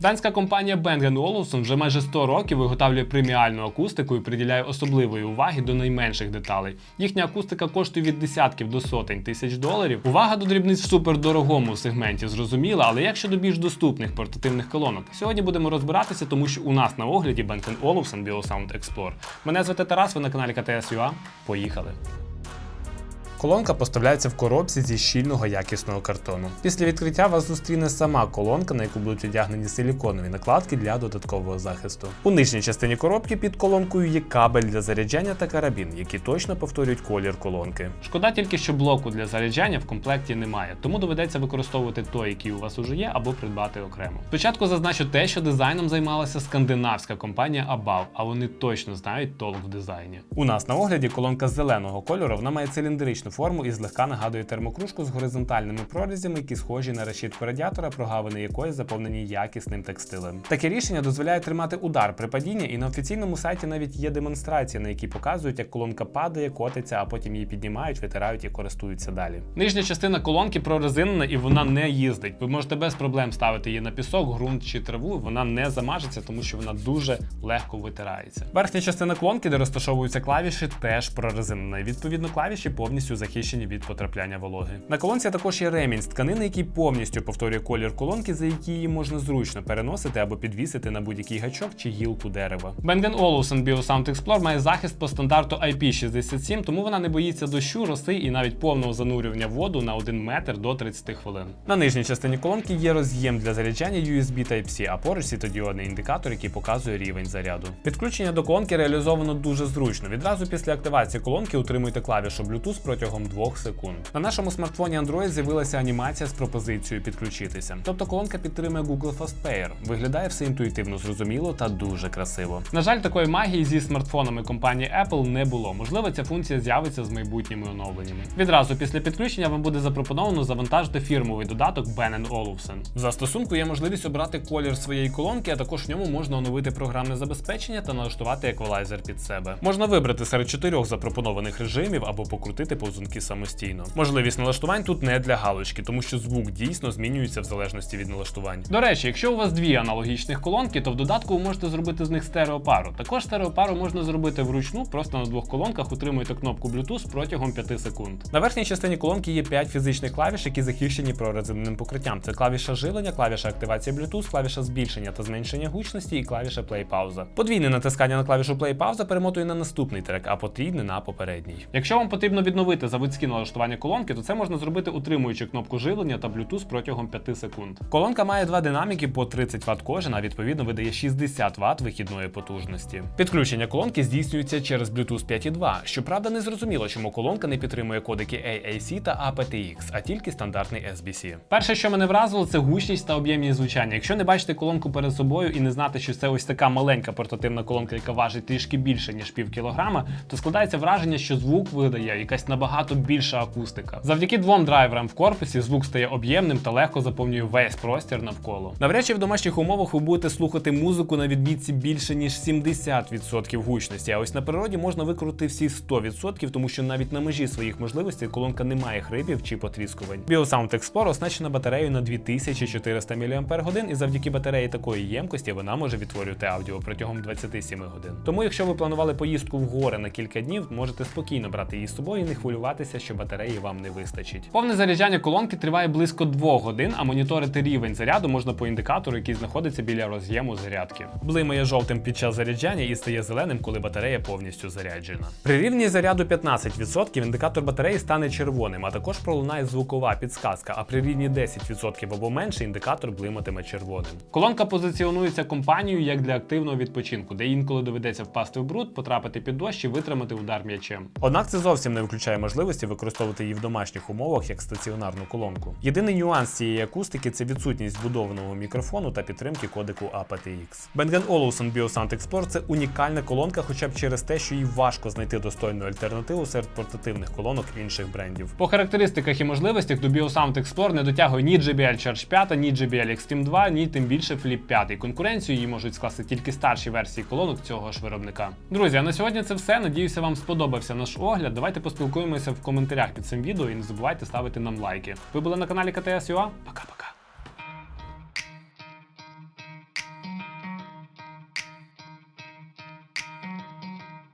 Данська компанія Bang Olufsen вже майже 100 років виготовлює преміальну акустику і приділяє особливої уваги до найменших деталей. Їхня акустика коштує від десятків до сотень тисяч доларів. Увага до дрібниць в супердорогому сегменті зрозуміла, але як щодо більш доступних портативних колонок? Сьогодні будемо розбиратися, тому що у нас на огляді Bang Olufsen BioSound Explorer. Мене звати Тарас, ви на каналі КТС.UA. Поїхали! Колонка поставляється в коробці зі щільного якісного картону. Після відкриття вас зустріне сама колонка, на яку будуть одягнені силіконові накладки для додаткового захисту. У нижній частині коробки під колонкою є кабель для заряджання та карабін, які точно повторюють колір колонки. Шкода тільки, що блоку для заряджання в комплекті немає, тому доведеться використовувати той, який у вас уже є, або придбати окремо. Спочатку зазначу те, що дизайном займалася скандинавська компанія Abav, а вони точно знають толк в дизайні. У нас на огляді колонка зеленого кольору, вона має циліндричну форму і злегка нагадує термокружку з горизонтальними прорізями, які схожі на решітку радіатора, прогавини якої заповнені якісним текстилем. Таке рішення дозволяє тримати удар при падінні, і на офіційному сайті навіть є демонстрації, на які показують, як колонка падає, котиться, а потім її піднімають, витирають і користуються далі. Нижня частина колонки прорезинена і вона не їздить. Ви можете без проблем ставити її на пісок, ґрунт чи траву. Вона не замажеться, тому що вона дуже легко витирається. Верхня частина колонки, де розташовуються клавіші, теж прорезинена. Відповідно клавіші повністю захищені від потрапляння вологи. На колонці також є ремінь з тканини, який повністю повторює колір колонки, за який її можна зручно переносити або підвісити на будь-який гачок чи гілку дерева. Bang Olufsen BioSound Explorer має захист по стандарту IP67, тому вона не боїться дощу, роси і навіть повного занурювання в воду на 1 метр до 30 хвилин. На нижній частині колонки є роз'єм для заряджання USB Type-C, а поруч світодіодний індикатор, який показує рівень заряду. Підключення до колонки реалізовано дуже зручно. Відразу після активації колонки утримуйте клавішу Bluetooth протягом 2 секунд. На нашому смартфоні Android з'явилася анімація з пропозицією підключитися. Тобто колонка підтримує Google Fast Pair. Виглядає все інтуїтивно зрозуміло та дуже красиво. На жаль, такої магії зі смартфонами компанії Apple не було. Можливо, ця функція з'явиться з майбутніми оновленнями. Відразу після підключення вам буде запропоновано завантажити фірмовий додаток Bang Olufsen. В застосунку є можливість обрати колір своєї колонки, а також в ньому можна оновити програмне забезпечення та налаштувати еквалайзер під себе. Можна вибрати серед чотирьох запропонованих режимів або покрутити повзунки самостійно. Можливість налаштувань тут не для галочки, тому що звук дійсно змінюється в залежності від налаштувань. До речі, якщо у вас дві аналогічних колонки, то в додатку ви можете зробити з них стереопару. Також стереопару можна зробити вручну, просто на двох колонках утримуєте кнопку Bluetooth протягом 5 секунд. На верхній частині колонки є 5 фізичних клавіш, які захищені прорезиненим покриттям. Це клавіша живлення, клавіша активації Bluetooth, клавіша збільшення та зменшення гучності і клавіша play-пауза. Подвійне натискання на клавішу play-пауза перемотує на наступний трек, а потрібне на попередній. Якщо вам потрібно відновити заводські налаштування колонки, то це можна зробити утримуючи кнопку живлення та Bluetooth протягом 5 секунд. Колонка має два динаміки по 30 Вт а відповідно видає 60 Вт вихідної потужності. Підключення колонки здійснюється через Bluetooth 5.2. Щоправда, не зрозуміло, чому колонка не підтримує кодики AAC та aptX, а тільки стандартний SBC. Перше, що мене вразило, це гучність та об'ємність звучання. Якщо не бачите колонку перед собою і не знати, що це ось така маленька портативна колонка, яка важить трішки більше ніж пів кілограма, то складається враження, що звук видає якась набагато більша акустика. Завдяки двом драйверам в корпусі звук стає об'ємним та легко заповнює весь простір навколо. Навряд чи в домашніх умовах ви будете слухати музику на відбітці більше ніж 70% гучності. А ось на природі можна викрути всі 100%, тому що навіть на межі своїх можливостей колонка не має хрипів чи потріскувань. BioSound Explorer оснащена батареєю на 2400 мАч, і завдяки батареї такої ємкості вона може відтворювати аудіо протягом 27 годин. Тому, якщо ви планували поїздку в гори на кілька днів, можете спокійно брати її з собою і не хвилюватися, що батареї вам не вистачить. Повне заряджання колонки триває близько 2 годин, а моніторити рівень заряду можна по індикатору, який знаходиться біля роз'єму зарядки. Блимає жовтим під час заряджання і стає зеленим, коли батарея повністю заряджена. При рівні заряду 15% індикатор батареї стане червоним, а також пролунає звукова підсказка. А при рівні 10% або менше індикатор блиматиме червоним. Колонка позиціонується компанією як для активного відпочинку, де інколи доведеться впасти в бруд, потрапити під дощ і витримати удар м'ячем. Однак це зовсім не виключає можливості використовувати її в домашніх умовах як стаціонарну колонку. Єдиний нюанс цієї акустики це відсутність вбудованого мікрофону та підтримки кодеку aptX. Bang Olufsen BioSound Explorer це унікальна колонка, хоча б через те, що їй важко знайти достойну альтернативу серед портативних колонок інших брендів. По характеристиках і можливостях до BioSound Explorer не дотягує ні JBL Charge 5, ні JBL Extreme 2, ні тим більше Flip 5. Конкуренцію її можуть скласти тільки старші версії колонок цього ж виробника. Друзі, а на сьогодні це все. Надіюся, вам сподобався наш огляд. Давайте поспілкуємося в коментарях під цим відео і не забувайте ставити нам лайки. Ви були на каналі КТС.ua? Пока-пока.